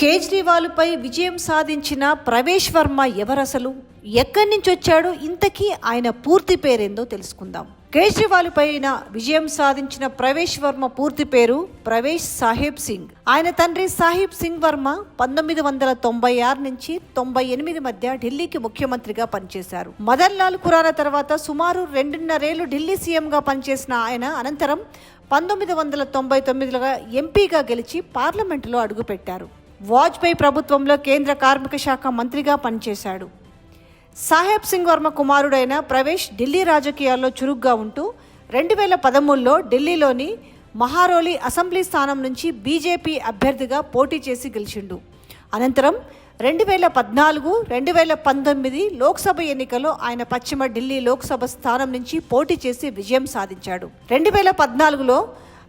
కేజ్రీవాల్పై విజయం సాధించిన ప్రవేశ్ వర్మ ఎవరసలు? ఎక్కడి నుంచి వచ్చాడో ఇంతకీ ఆయన పూర్తి పేరేందో తెలుసుకుందాం. కేజ్రీవాల్ పైన విజయం సాధించిన ప్రవేశ్ వర్మ పూర్తి పేరు ప్రవేశ్ సాహెబ్ సింగ్. ఆయన తండ్రి సాహిబ్ సింగ్ వర్మ పంతొమ్మిది వందల తొంభై ఆరు నుంచి తొంభై ఎనిమిది మధ్య ఢిల్లీకి ముఖ్యమంత్రిగా పనిచేశారు. మదన్ లాల్ ఖురానా తర్వాత సుమారు రెండున్నరేళ్ళు ఢిల్లీ సీఎంగా పనిచేసిన ఆయన అనంతరం పంతొమ్మిది వందల తొంభై తొమ్మిదిలో ఎంపీగా గెలిచి పార్లమెంటులో అడుగుపెట్టారు. వాజ్పేయి ప్రభుత్వంలో కేంద్ర కార్మిక శాఖ మంత్రిగా పనిచేశాడు. సాహెబ్ సింగ్ వర్మ కుమారుడైన ప్రవేశ్ ఢిల్లీ రాజకీయాల్లో చురుగ్గా ఉంటూ రెండు వేల పదమూడులో ఢిల్లీలోని మహారోలి అసెంబ్లీ స్థానం నుంచి బీజేపీ అభ్యర్థిగా పోటీ చేసి గెలిచిండు. అనంతరం రెండు వేల పద్నాలుగు రెండు వేల పంతొమ్మిది లోక్సభ ఎన్నికల్లో ఆయన పశ్చిమ ఢిల్లీ లోక్సభ స్థానం నుంచి పోటీ చేసి విజయం సాధించాడు. రెండు వేల పద్నాలుగులో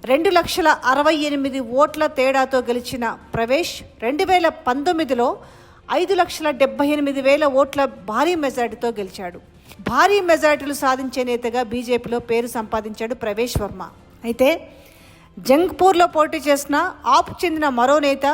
రెండు లక్షల అరవై ఎనిమిది ఓట్ల తేడాతో గెలిచిన ప్రవేశ్ రెండు వేల పంతొమ్మిదిలో ఐదు లక్షల డెబ్బై ఎనిమిది వేల ఓట్ల భారీ మెజార్టీతో గెలిచాడు. భారీ మెజార్టీలు సాధించే నేతగా బీజేపీలో పేరు సంపాదించాడు ప్రవేశ్ వర్మ. అయితే జంగ్పూర్లో పోటీ చేసిన ఆప్ చెందిన మరో నేత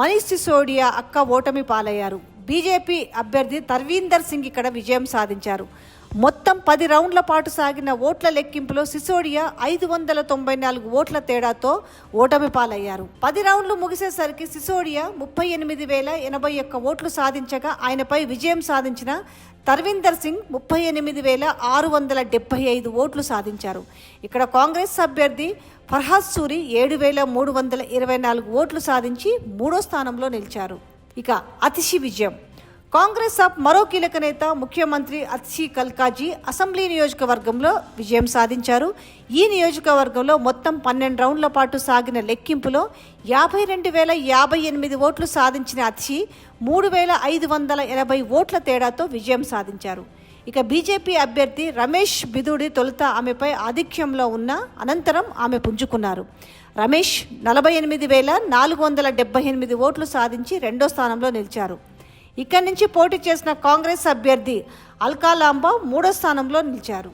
మనీష్ సిసోడియా అక్క ఓటమి పాలయ్యారు. బీజేపీ అభ్యర్థి తర్వీందర్ సింగ్ ఇక్కడ విజయం సాధించారు. మొత్తం పది రౌండ్ల పాటు సాగిన ఓట్ల లెక్కింపులో సిసోడియా ఐదు వందల తొంభై నాలుగు ఓట్ల తేడాతో ఓటమి పాలయ్యారు. పది రౌండ్లు ముగిసేసరికి సిసోడియా ముప్పై ఎనిమిది వేల ఎనభై ఒక్క ఓట్లు సాధించగా ఆయనపై విజయం సాధించిన తర్వీందర్ సింగ్ ముప్పై ఎనిమిది వేల ఆరు వందల డెబ్బై ఐదు ఓట్లు సాధించారు. ఇక్కడ కాంగ్రెస్ అభ్యర్థి ఫర్హాద్ సూరి ఏడు వేల మూడు వందల ఇరవై నాలుగు ఓట్లు సాధించి మూడో స్థానంలో నిలిచారు. ఇక అతిశి విజయం. కాంగ్రెస్ ఆప్ మరో కీలక నేత ముఖ్యమంత్రి అత్సి కల్కాజీ అసెంబ్లీ నియోజకవర్గంలో విజయం సాధించారు. ఈ నియోజకవర్గంలో మొత్తం పన్నెండు రౌండ్ల పాటు సాగిన లెక్కింపులో యాభై రెండు వేల యాభై ఎనిమిది ఓట్లు సాధించిన అత్సి మూడు వేల ఐదు వందల ఎనభై ఓట్ల తేడాతో విజయం సాధించారు. ఇక బీజేపీ అభ్యర్థి రమేష్ బిదుడి తొలుత ఆమెపై ఆధిక్యంలో ఉన్న అనంతరం ఆమె పుంజుకున్నారు. రమేష్ నలభై ఎనిమిది వేల నాలుగు వందల డెబ్బై ఎనిమిది ఓట్లు సాధించి రెండో స్థానంలో నిలిచారు. ఇక్కడి నుంచి పోటీ చేసిన కాంగ్రెస్ అభ్యర్థి అల్కాలాంబా మూడో స్థానంలో నిలిచారు.